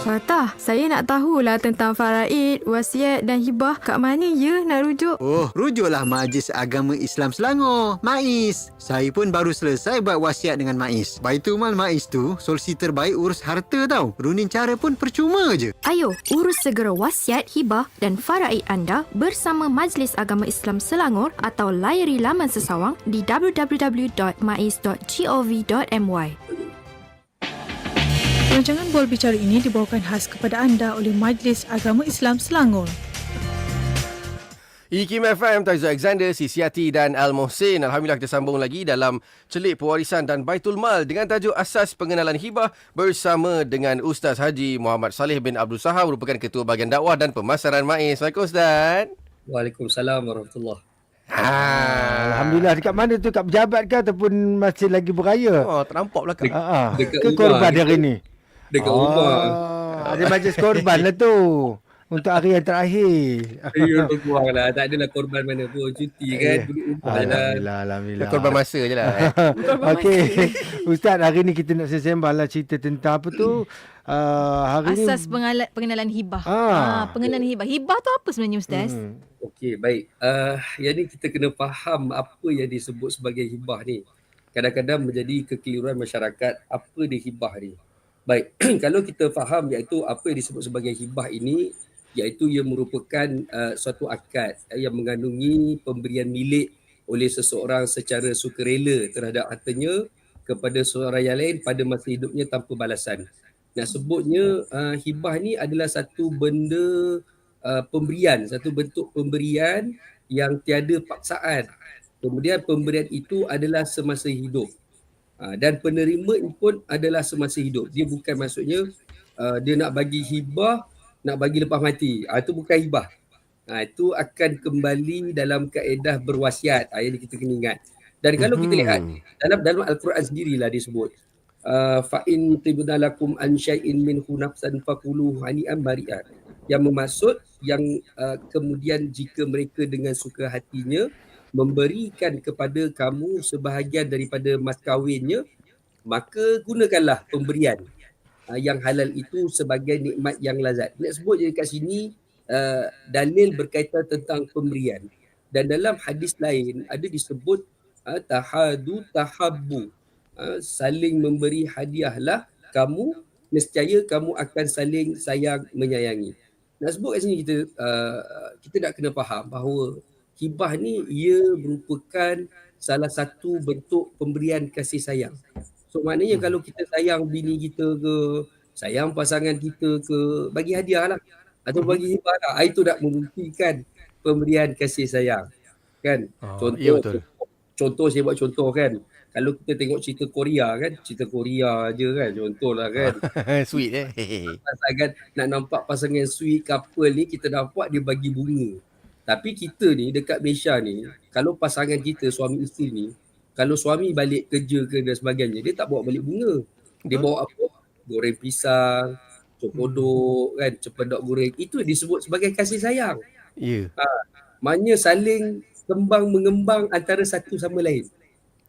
Fatah, saya nak tahulah tentang faraid, wasiat dan hibah. Kat mana ya nak rujuk? Oh, rujuklah Majlis Agama Islam Selangor, MAIS. Saya pun baru selesai buat wasiat dengan MAIS. Baitul Mal MAIS tu solusi terbaik urus harta tau. Runin cara pun percuma je. Ayo, urus segera wasiat, hibah dan faraid anda bersama Majlis Agama Islam Selangor atau layari laman sesawang di www.mais.gov.my. Rancangan Bola Bicara ini dibawakan khas kepada anda oleh Majlis Agama Islam Selangor. IKIM FM, Taizu Alexander, Sisiati dan Al Mohsin. Alhamdulillah kita sambung lagi dalam Celik Pewarisan dan Baitul Mal dengan tajuk Asas Pengenalan Hibah bersama dengan Ustaz Haji Muhammad Saleh bin Abdul Sahab merupakan Ketua Bahagian Dakwah dan Pemasaran MAIS. Assalamualaikum Ustaz. Waalaikumsalam warahmatullahi Ha. Alhamdulillah dekat mana tu kat pejabat ke ataupun masih lagi beraya? Oh, ternampak belakang. Ha ah. dekat Ke korban hari ni? Dekat rumah. Ah, Ada majlis korban lah tu. Untuk hari yang terakhir. Ya berbuang lah. Tak adalah korban mana pun. Cuti kan. Duduk rumah lah. Alhamdulillah, alhamdulillah. Korban masa je lah. Eh. Okey. Ustaz, hari ni kita nak sembang lah cerita tentang apa tu? Uh, hari Asas ni pengenalan, pengenalan hibah. Ah. Ah. pengenalan hibah. Hibah tu apa sebenarnya Ustaz? Hmm. Okey, baik. Uh, yang ni kita kena faham apa yang disebut sebagai hibah ni. Kadang-kadang menjadi kekeliruan masyarakat apa dia hibah ni. Baik, kalau kita faham iaitu apa yang disebut sebagai hibah ini iaitu ia merupakan uh, suatu akad eh, yang mengandungi pemberian milik oleh seseorang secara sukarela terhadap hartanya kepada seorang yang lain pada masa hidupnya tanpa balasan. Nak sebutnya uh, hibah ni adalah satu benda uh, pemberian, satu bentuk pemberian yang tiada paksaan. Kemudian pemberian itu adalah semasa hidup. Uh, dan penerima pun adalah semasa hidup. Dia bukan maksudnya uh, dia nak bagi hibah, nak bagi lepas mati. Uh, itu bukan hibah. Uh, itu akan kembali dalam kaedah berwasiat. Uh, yang kita kena ingat. Dan kalau kita lihat dalam dalam Al-Quran sendirilah disebut uh, fa in tibnalakum an syai'in minhu nafsan faqulu hani'an bari'an yang bermaksud yang uh, kemudian jika mereka dengan suka hatinya memberikan kepada kamu sebahagian daripada mas kahwinnya maka gunakanlah pemberian uh, yang halal itu sebagai nikmat yang lazat. Nak sebut je dekat sini uh, dalil berkaitan tentang pemberian. Dan dalam hadis lain ada disebut uh, tahadu tahabbu. Uh, saling memberi hadiahlah kamu nescaya kamu akan saling sayang menyayangi. Nak sebut kat sini kita uh, kita nak kena faham bahawa hibah ni ia merupakan salah satu bentuk pemberian kasih sayang. So maknanya Hmm. kalau kita sayang bini kita ke, sayang pasangan kita ke, bagi hadiah lah. Atau Hmm. bagi hibah lah. Ah, Itu nak membuktikan pemberian kasih sayang. Kan? Oh, ya betul. Contoh saya buat contoh kan. Kalau kita tengok cerita Korea kan, cerita Korea je kan, contohlah kan. Sweet eh. pasangan nak nampak pasangan sweet couple ni kita nampak dia bagi bunga. Tapi kita ni dekat Malaysia ni, kalau pasangan kita suami isteri ni, kalau suami balik kerja ke dan sebagainya, dia tak bawa balik bunga. Dia bawa apa? Goreng pisang, cokodok kan, cempedak goreng. Itu disebut sebagai kasih sayang. Ya. Maknanya saling kembang mengembang antara satu sama lain.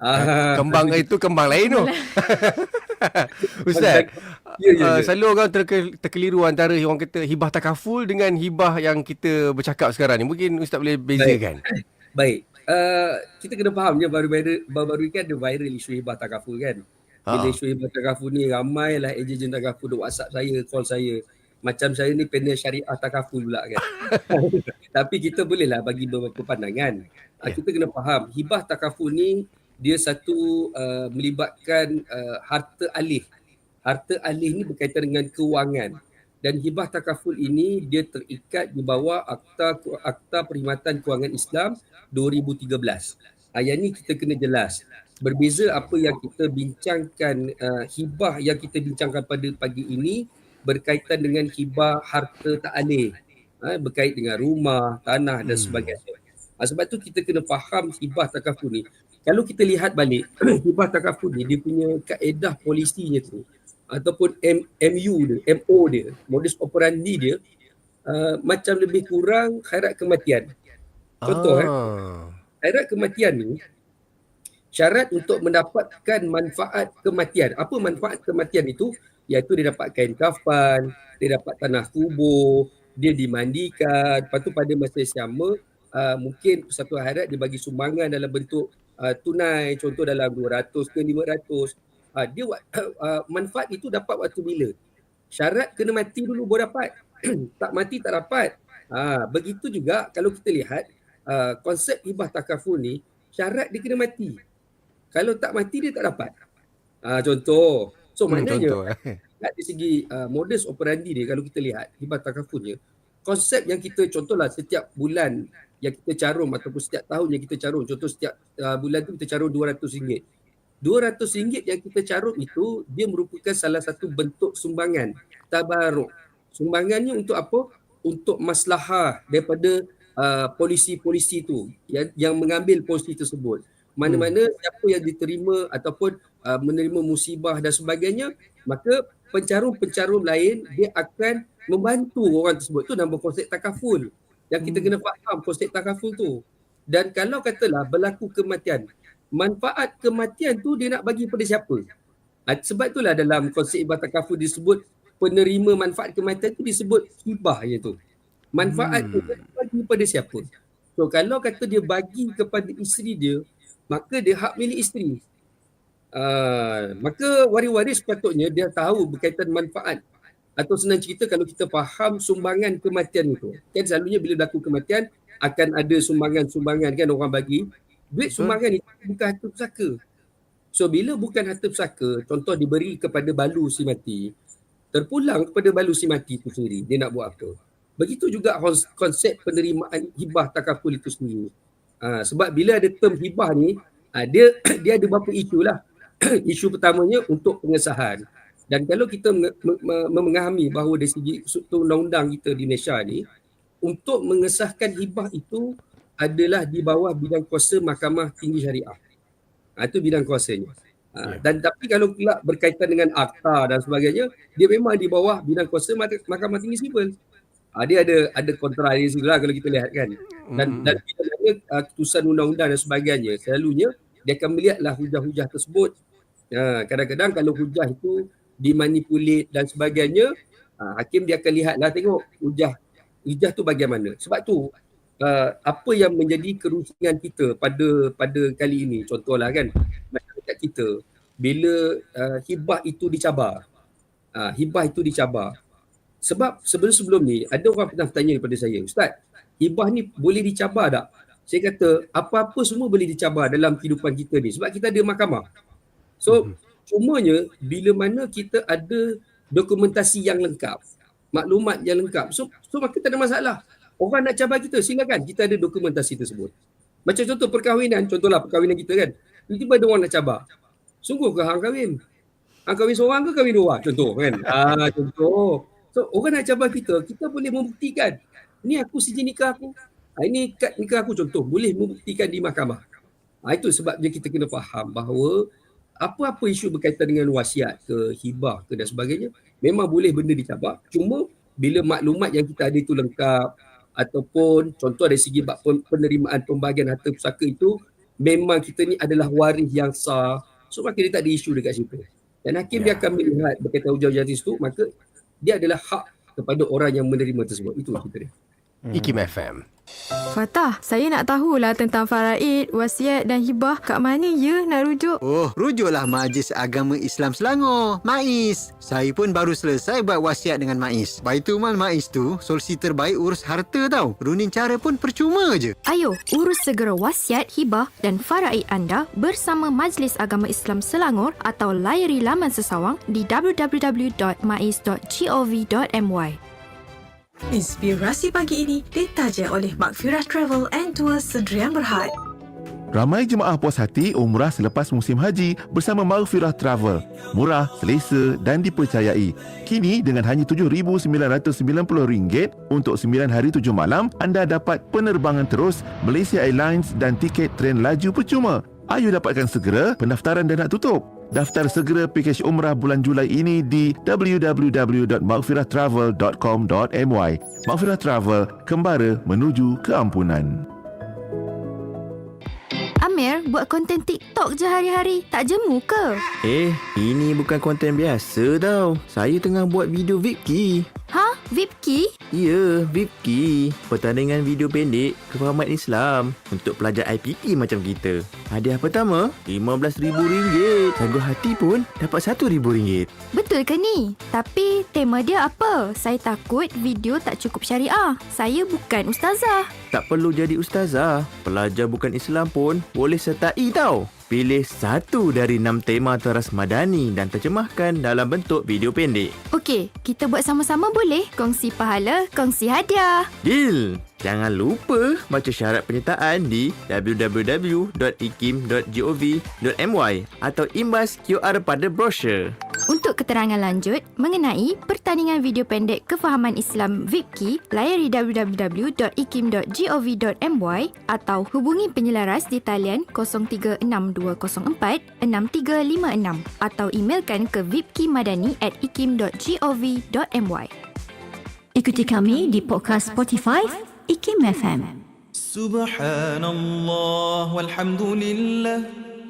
Ah, Kembang itu kembang lain tu. Ustaz, Ya, ya, uh, ya. selalu orang terke, terkeliru antara orang kata hibah takaful dengan hibah yang kita bercakap sekarang ni. Mungkin Ustaz boleh bezakan. Baik. Uh, kita kena faham je baru-baru baru-baru ni kan ada viral isu hibah takaful kan. Bila Ha. isu hibah takaful ni ramailah ejen takaful duk WhatsApp saya, call saya. Macam saya ni panel syariah takaful pula kan. Tapi kita bolehlah bagi beberapa pandangan. Uh, Ya. kita kena faham hibah takaful ni dia satu uh, melibatkan uh, harta alih. Harta alih ni berkaitan dengan kewangan. Dan hibah takaful ini dia terikat di bawah Akta Akta Perkhidmatan Kewangan Islam 2013. Ah, yang ni kita kena jelas. Berbeza apa yang kita bincangkan uh, hibah yang kita bincangkan pada pagi ini berkaitan dengan hibah harta tak alih. Ha, berkait dengan rumah, tanah dan Hmm. sebagainya. Ha, sebab tu kita kena faham hibah takaful ni. Kalau kita lihat balik hibah takaful ni dia punya kaedah polisinya tu ataupun M, MU dia, MO dia, modus operandi dia uh, macam lebih kurang khairat kematian. Contoh eh, ah. khairat kematian ni syarat untuk mendapatkan manfaat kematian. Apa manfaat kematian itu? iaitu dia dapat kain kafan, dia dapat tanah kubur, dia dimandikan. Lepas tu pada masa yang sama uh, mungkin satu harap dia bagi sumbangan dalam bentuk uh, tunai contoh dalam 200 ke 500 uh, dia uh, manfaat itu dapat waktu bila? Syarat kena mati dulu baru dapat. Tak mati tak dapat. Uh, begitu juga kalau kita lihat uh, konsep hibah takaful ni syarat dia kena mati. Kalau tak mati dia tak dapat. Uh, contoh. So Hmm, maknanya contoh, eh. dari segi uh, modus operandi dia kalau kita lihat hibah takafulnya konsep yang kita contohlah setiap bulan yang kita carum ataupun setiap tahun yang kita carum contoh setiap uh, bulan tu kita carum RM200 RM200 yang kita carum itu dia merupakan salah satu bentuk sumbangan tabaruk sumbangannya untuk apa? Untuk maslahah daripada uh, polisi-polisi tu yang, yang mengambil polisi tersebut. Mana-mana siapa yang diterima ataupun uh, menerima musibah dan sebagainya maka pencarum-pencarum lain dia akan membantu orang tersebut tu nama konsep takaful. Yang kita kena faham konsep takaful tu. Dan kalau katalah berlaku kematian manfaat kematian tu dia nak bagi pada siapa? Ah, sebab itulah dalam konsep ibah takaful disebut penerima manfaat kematian tu disebut hibah je tu. Manfaat tu dia bagi pada siapa? So kalau kata dia bagi kepada isteri dia maka dia hak milik isteri. Uh, maka waris-waris sepatutnya dia tahu berkaitan manfaat. Atau senang cerita kalau kita faham sumbangan kematian itu. Kan selalunya bila berlaku kematian akan ada sumbangan-sumbangan kan orang bagi. Duit sumbangan itu bukan harta pusaka. So bila bukan harta pusaka, contoh diberi kepada balu si mati, terpulang kepada balu si mati itu sendiri. Dia nak buat apa? Begitu juga kons- konsep penerimaan hibah takaful itu sendiri. Ha, sebab bila ada term hibah ni, ha, dia dia ada beberapa isu lah. isu pertamanya untuk pengesahan. Dan kalau kita menge- me- me- memahami bahawa dari segi struktur undang-undang kita di Malaysia ni, untuk mengesahkan hibah itu adalah di bawah bidang kuasa Mahkamah Tinggi Syariah. Ha, itu bidang kuasanya. Ha, dan tapi kalau pula berkaitan dengan akta dan sebagainya, dia memang di bawah bidang kuasa Mah- Mahkamah Tinggi Sipil. Ha, dia ada ada kontra dia situ lah kalau kita lihat kan. Dan dan bila mana uh, keputusan undang-undang dan sebagainya, selalunya dia akan melihatlah hujah-hujah tersebut. Ha, kadang-kadang kalau hujah itu dimanipulit dan sebagainya, ha, hakim dia akan lihatlah tengok hujah hujah tu bagaimana. Sebab tu uh, apa yang menjadi kerusingan kita pada pada kali ini contohlah kan masyarakat kita bila uh, hibah itu dicabar. Uh, hibah itu dicabar. Sebab sebelum-sebelum ni ada orang pernah bertanya kepada saya, Ustaz, hibah ni boleh dicabar tak? Saya kata apa-apa semua boleh dicabar dalam kehidupan kita ni sebab kita ada mahkamah. So cumanya bila mana kita ada dokumentasi yang lengkap, maklumat yang lengkap. So so maka tak ada masalah. Orang nak cabar kita silakan kita ada dokumentasi tersebut. Macam contoh perkahwinan, contohlah perkahwinan kita kan. Tiba-tiba ada orang nak cabar. Sungguh ke hang kahwin? Hang kahwin seorang ke kahwin dua? Contoh kan. Ah contoh. So orang nak cabar kita, kita boleh membuktikan. Ni aku sijil nikah aku. Ah, ini kad nikah aku contoh. Boleh membuktikan di mahkamah. Ah, itu sebabnya kita kena faham bahawa apa-apa isu berkaitan dengan wasiat ke hibah ke dan sebagainya memang boleh benda dicabar cuma bila maklumat yang kita ada itu lengkap ataupun contoh dari segi bab pen- penerimaan pembahagian harta pusaka itu memang kita ni adalah waris yang sah. So maka dia tak ada isu dekat situ. Dan hakim dia akan melihat berkaitan hujah-hujah itu maka dia adalah hak kepada orang yang menerima tersebut. Itu cerita dia IKIM FM. Fatah, saya nak tahulah tentang faraid, wasiat dan hibah. Kat mana ya nak rujuk? Oh, rujuklah Majlis Agama Islam Selangor, MAIS. Saya pun baru selesai buat wasiat dengan MAIS. Baitul Mal MAIS tu solusi terbaik urus harta tau. Runin cara pun percuma je. Ayo, urus segera wasiat, hibah dan faraid anda bersama Majlis Agama Islam Selangor atau layari laman sesawang di www.mais.gov.my. Inspirasi pagi ini ditaja oleh Makfirah Travel and Tours Sedrian Berhad. Ramai jemaah puas hati umrah selepas musim haji bersama Maghfirah Travel. Murah, selesa dan dipercayai. Kini dengan hanya RM7,990 untuk 9 hari 7 malam, anda dapat penerbangan terus Malaysia Airlines dan tiket tren laju percuma. Ayo dapatkan segera, pendaftaran dah nak tutup. Daftar segera pakej umrah bulan Julai ini di www.maghfirahtravel.com.my. Maghfirah Travel, kembara menuju keampunan. Amir buat konten TikTok je hari-hari. Tak jemu ke? Eh, ini bukan konten biasa tau. Saya tengah buat video VIPKey. Ha? Vipki? Ya, VIPKey. Pertandingan video pendek kefahaman Islam untuk pelajar IPT macam kita. Hadiah pertama, RM15,000. Sanggup hati pun dapat RM1,000. Betul ke ni? Tapi tema dia apa? Saya takut video tak cukup syariah. Saya bukan ustazah. Tak perlu jadi ustazah. Pelajar bukan Islam pun boleh sertai tau. Pilih satu dari enam tema teras madani dan terjemahkan dalam bentuk video pendek. Okey, kita buat sama-sama boleh? Kongsi pahala, kongsi hadiah. Deal! Jangan lupa baca syarat penyertaan di www.ikim.gov.my atau imbas QR pada brosur. Untuk keterangan lanjut mengenai pertandingan video pendek kefahaman Islam VIPKI, layari www.ikim.gov.my atau hubungi penyelaras di talian 0362046356 atau emailkan ke vipkimadani at ikim.gov.my. Ikuti kami di podcast Spotify Ikim FM. Subhanallah walhamdulillah.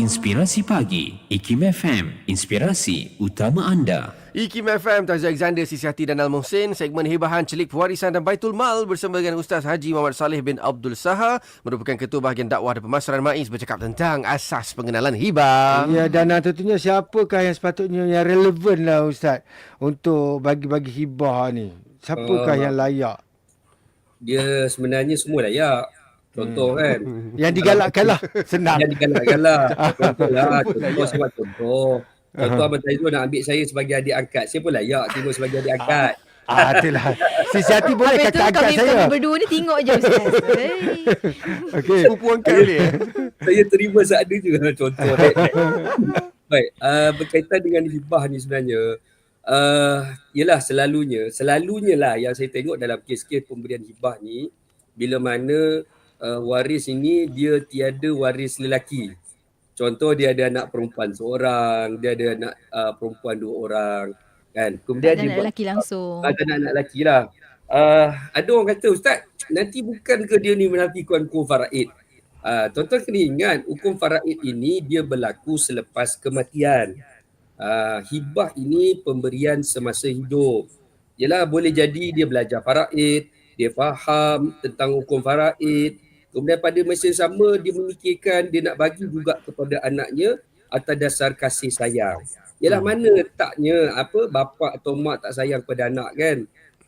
Inspirasi Pagi Ikim FM Inspirasi Utama Anda. Ikim FM Tazi Alexander Sisi Hati dan Al-Muhsin Segmen Hebahan Celik Pewarisan dan Baitul Mal Bersama dengan Ustaz Haji Muhammad Saleh bin Abdul Saha Merupakan Ketua Bahagian Dakwah dan Pemasaran Maiz Bercakap tentang asas pengenalan hibah Ya dan tentunya siapakah yang sepatutnya yang relevan lah Ustaz Untuk bagi-bagi hibah ni? Siapakah uh, yang layak? Dia sebenarnya semua layak. Contoh kan. Yang digalakkan lah. Senang. Yang digalakkan lah. Contoh lah. Contoh sebab contoh. Contoh Aha. Abang Taizul nak ambil saya sebagai adik angkat. Saya pun layak tiba sebagai adik angkat. Ah, itulah. Sisi hati boleh Habis kakak angkat kami, saya. kami berdua ni tengok je Ustaz. Hey. Okey. Sepupu angkat dia. saya terima seadanya juga contoh. Baik, Baik, uh, berkaitan dengan hibah ni sebenarnya, uh, yelah selalunya, selalunya lah yang saya tengok dalam kes-kes pemberian hibah ni, bila mana uh, waris ini dia tiada waris lelaki. Contoh dia ada anak perempuan seorang, dia ada anak uh, perempuan dua orang, kan. Kemudian ada dia anak buat lelaki langsung. ada anak anak lelaki lah. Uh, ada orang kata Ustaz, nanti bukan ke dia ni menafikan hukum faraid. Uh, tuan-tuan kena ingat hukum faraid ini dia berlaku selepas kematian. Uh, hibah ini pemberian semasa hidup. Yalah boleh jadi dia belajar faraid, dia faham tentang hukum faraid. Kemudian pada masa yang sama dia memikirkan dia nak bagi juga kepada anaknya atas dasar kasih sayang. Yalah mana letaknya apa bapa atau mak tak sayang pada anak kan.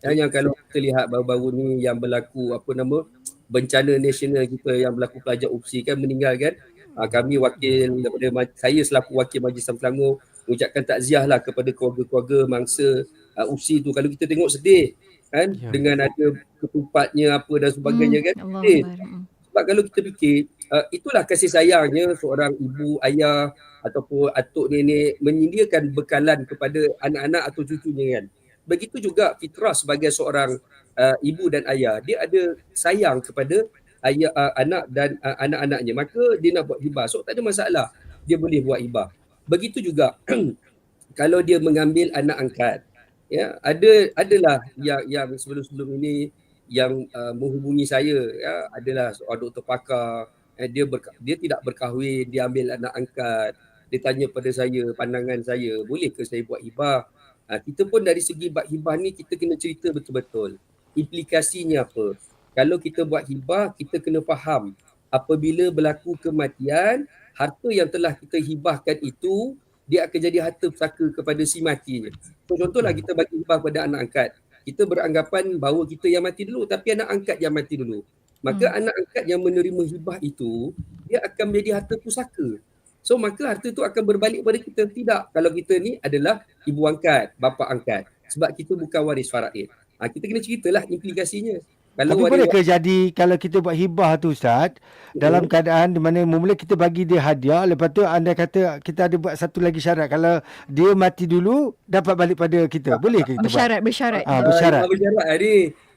Dan yang kalau kita lihat baru-baru ni yang berlaku apa nama bencana nasional kita yang berlaku pelajar UPSI kan meninggal kan. Ha, kami wakil daripada saya selaku wakil Majlis Selangor mengucapkan takziah lah kepada keluarga-keluarga mangsa uh, UPSI tu. Kalau kita tengok sedih kan Ya. dengan ada ketupatnya apa dan sebagainya kan. Allah Eh, Akbar. Mm. sebab kalau kita fikir uh, itulah kasih sayangnya seorang ibu, ayah ataupun atuk nenek menyediakan bekalan kepada anak-anak atau cucunya kan. Begitu juga fitrah sebagai seorang uh, ibu dan ayah, dia ada sayang kepada ayah uh, anak dan uh, anak-anaknya. Maka dia nak buat hibah. So tak ada masalah. Dia boleh buat hibah. Begitu juga kalau dia mengambil anak angkat. Ya, ada adalah yang yang sebelum-sebelum ini yang uh, menghubungi saya ya adalah seorang doktor pakar eh, dia berka, dia tidak berkahwin dia ambil anak angkat. Dia tanya pada saya pandangan saya boleh ke saya buat hibah? Ha, kita pun dari segi buat hibah ni kita kena cerita betul-betul. Implikasinya apa? Kalau kita buat hibah kita kena faham apabila berlaku kematian harta yang telah kita hibahkan itu dia akan jadi harta pusaka kepada si matinya so, contohlah kita bagi hibah pada anak angkat kita beranggapan bahawa kita yang mati dulu tapi anak angkat yang mati dulu. Maka hmm. anak angkat yang menerima hibah itu dia akan menjadi harta pusaka. So maka harta itu akan berbalik pada kita. Tidak. Kalau kita ni adalah ibu angkat, bapa angkat. Sebab kita bukan waris faraid. Ha, kita kena ceritalah implikasinya. Kalau Tapi boleh ke jadi kalau kita buat hibah tu Ustaz, dalam keadaan di mana mula kita bagi dia hadiah, lepas tu anda kata kita ada buat satu lagi syarat. Kalau dia mati dulu, dapat balik pada kita. Boleh ke kita Bersyarat, buat? bersyarat. Ah, bersyarat. Uh, bersyarat ni.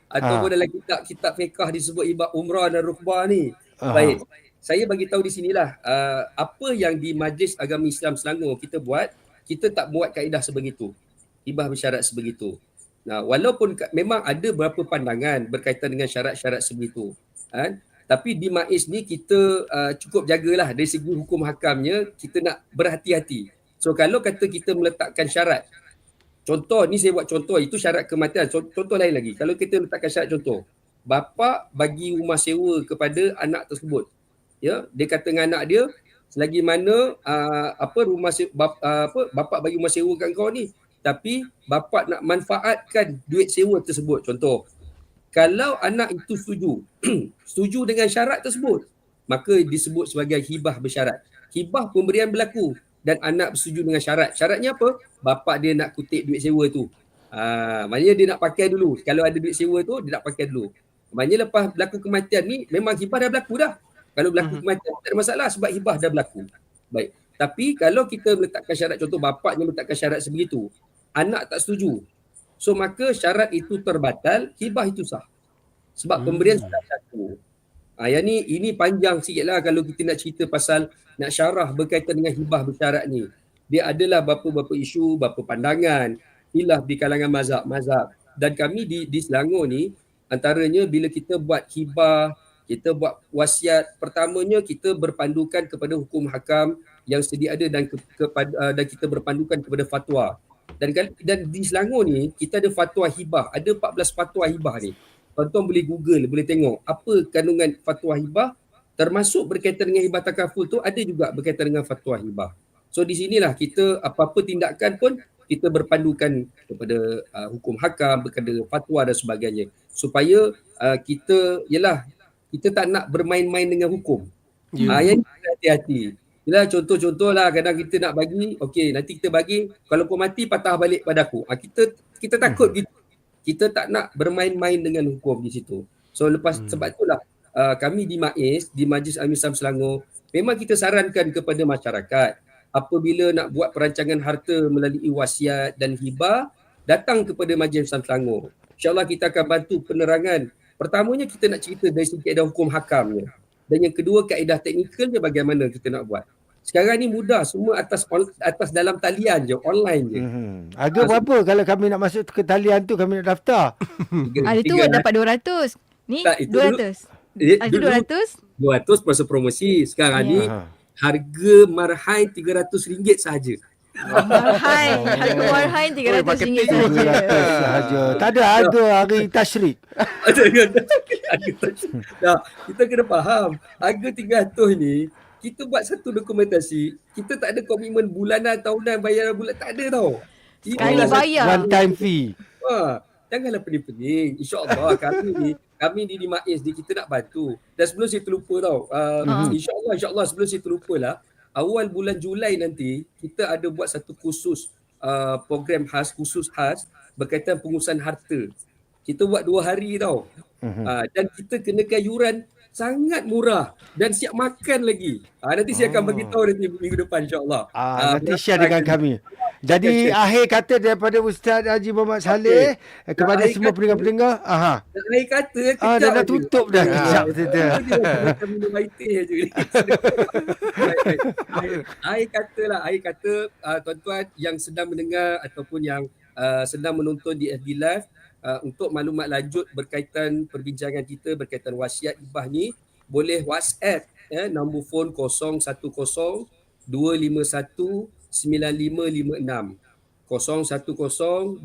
Ataupun Ah. dalam kitab kitab fiqah disebut ibad umrah dan rukbah ni. Aha. Baik. Saya bagi tahu di sinilah uh, apa yang di Majlis Agama Islam Selangor kita buat, kita tak buat kaedah sebegitu. Hibah bersyarat sebegitu. Nah, walaupun ka- memang ada beberapa pandangan berkaitan dengan syarat-syarat sebegitu. Kan? Tapi di MAIS ni kita uh, cukup jagalah dari segi hukum hakamnya kita nak berhati-hati. So kalau kata kita meletakkan syarat Contoh ni saya buat contoh itu syarat kematian. Contoh, contoh lain lagi. Kalau kita letakkan syarat contoh. Bapa bagi rumah sewa kepada anak tersebut. Ya, dia kata dengan anak dia selagi mana uh, apa rumah sewa, bap, uh, apa bapa bagi rumah sewa kat kau ni tapi bapa nak manfaatkan duit sewa tersebut contoh. Kalau anak itu setuju, setuju dengan syarat tersebut, maka disebut sebagai hibah bersyarat. Hibah pemberian berlaku dan anak bersetuju dengan syarat. Syaratnya apa? Bapa dia nak kutip duit sewa tu. Ah, maknanya dia nak pakai dulu. Kalau ada duit sewa tu, dia nak pakai dulu. Maknanya lepas berlaku kematian ni, memang hibah dah berlaku dah. Kalau berlaku kematian, tak ada masalah sebab hibah dah berlaku. Baik. Tapi kalau kita meletakkan syarat, contoh bapaknya meletakkan syarat sebegitu, anak tak setuju. So maka syarat itu terbatal, hibah itu sah. Sebab pemberian sudah satu. Ha, yang ni ini panjang sikit lah kalau kita nak cerita pasal nak syarah berkaitan dengan hibah bersyarat ni. Dia adalah beberapa-beberapa isu, beberapa pandangan, hilaf di kalangan mazhab-mazhab. Dan kami di, di Selangor ni, antaranya bila kita buat hibah, kita buat wasiat, pertamanya kita berpandukan kepada hukum hakam yang sedia ada dan ke, kepada, uh, dan kita berpandukan kepada fatwa. Dan kal- dan di Selangor ni kita ada fatwa hibah, ada 14 fatwa hibah ni. Tuan-tuan boleh Google, boleh tengok apa kandungan fatwa hibah termasuk berkaitan dengan hibah takaful tu ada juga berkaitan dengan fatwa hibah. So di sinilah kita apa-apa tindakan pun kita berpandukan kepada uh, hukum hakam, kepada fatwa dan sebagainya supaya uh, kita yalah kita tak nak bermain-main dengan hukum. Ya. Yeah. Uh, yang hati-hati. Yalah contoh-contoh lah kadang kita nak bagi, okey nanti kita bagi kalau kau mati patah balik pada aku. Uh, kita kita takut gitu. Kita tak nak bermain-main dengan hukum di situ. So lepas hmm. sebab itulah uh, kami di MAIS, di Majlis Amin Islam Selangor, memang kita sarankan kepada masyarakat apabila nak buat perancangan harta melalui wasiat dan hibah, datang kepada Majlis Islam Selangor. InsyaAllah kita akan bantu penerangan. Pertamanya kita nak cerita dari segi kaedah hukum hakamnya. Dan yang kedua kaedah teknikalnya bagaimana kita nak buat. Sekarang ni mudah semua atas on, atas dalam talian je, online je. Hmm. Harga berapa kalau kami nak masuk ke talian tu kami nak daftar? Ada tu dapat 200. Ni Tak, itu 200. Eh, Ada dulu 200. 200 masa promosi. Sekarang Ya. ni Ha. harga marhain RM300 sahaja. Marhain. Harga marhain RM300 saja. 200 sahaja. Tak ada harga hari tashrik. nah, kita kena faham, harga 300 ni kita buat satu dokumentasi, kita tak ada komitmen bulanan, tahunan, bayaran bulan, tak ada tau. Sekali Inilah bayar. One time fee. Ha, janganlah pening-pening. InsyaAllah kami ni, kami di Lima Is ni kita nak bantu. Dan sebelum saya terlupa tau, uh, Mhm. insyaAllah, insyaAllah sebelum saya terlupa lah, awal bulan Julai nanti, kita ada buat satu khusus uh, program khas, khusus khas berkaitan pengurusan harta. Kita buat dua hari tau. Mhm. Uh, dan kita kenakan yuran sangat murah dan siap makan lagi. Uh, nanti saya akan bagi tahu nanti minggu depan insya-Allah. Ah, nanti berapa share dengan kami. Jadi share. akhir kata daripada Ustaz Haji Muhammad Saleh eh, kepada Akhir semua pendengar-pendengar. Aha. Dan air kata Ah, kejap dah nak je. tutup dah Ah, kejap tu. Macam minum air teh je. air kata lah, air kata uh, tuan-tuan yang sedang mendengar ataupun yang uh, sedang menonton di FB Live uh, untuk maklumat lanjut berkaitan perbincangan kita berkaitan wasiat ibah ni boleh WhatsApp ya nombor phone 010 251 9556 010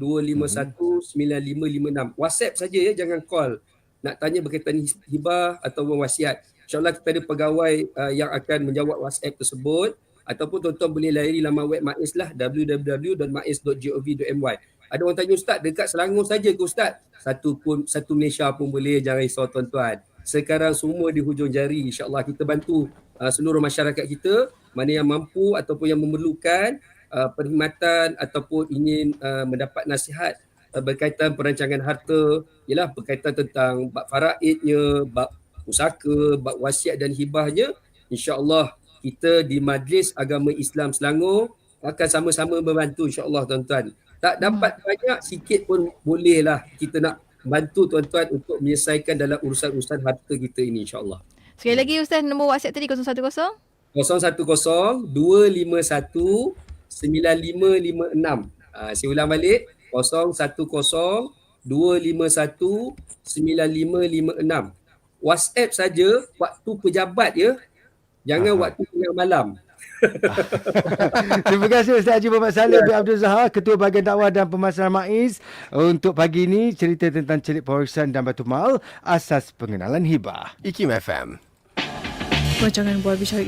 251 9556 WhatsApp saja ya jangan call. Nak tanya berkaitan hibah ataupun wasiat. InsyaAllah kita ada pegawai uh, yang akan menjawab WhatsApp tersebut. Ataupun tuan-tuan boleh layari laman web MAIS lah www.mais.gov.my Ada orang tanya Ustaz dekat Selangor saja ke Ustaz? Satu pun satu Malaysia pun boleh jangan risau tuan-tuan. Sekarang semua di hujung jari insya-Allah kita bantu uh, seluruh masyarakat kita mana yang mampu ataupun yang memerlukan uh, perkhidmatan ataupun ingin uh, mendapat nasihat uh, berkaitan perancangan harta ialah berkaitan tentang bab faraidnya, bab pusaka, bab wasiat dan hibahnya insya-Allah kita di Majlis Agama Islam Selangor akan sama-sama membantu insya-Allah tuan-tuan. Tak dapat banyak sikit pun bolehlah kita nak bantu tuan-tuan untuk menyelesaikan dalam urusan-urusan harta kita ini insya-Allah. Sekali lagi Ustaz nombor WhatsApp tadi 010 010 251 9556. Ah saya ulang balik 010 251 9556. WhatsApp saja waktu pejabat ya. Jangan waktu tengah malam. Terima kasih Ustaz Haji Muhammad Saleh bin Abdul Zahar, Ketua Bahagian Dakwah dan Pemasaran MAIS untuk pagi ini cerita tentang celik pewarisan dan batu mal asas pengenalan hibah. IKIM FM. Rancangan Buat Bicara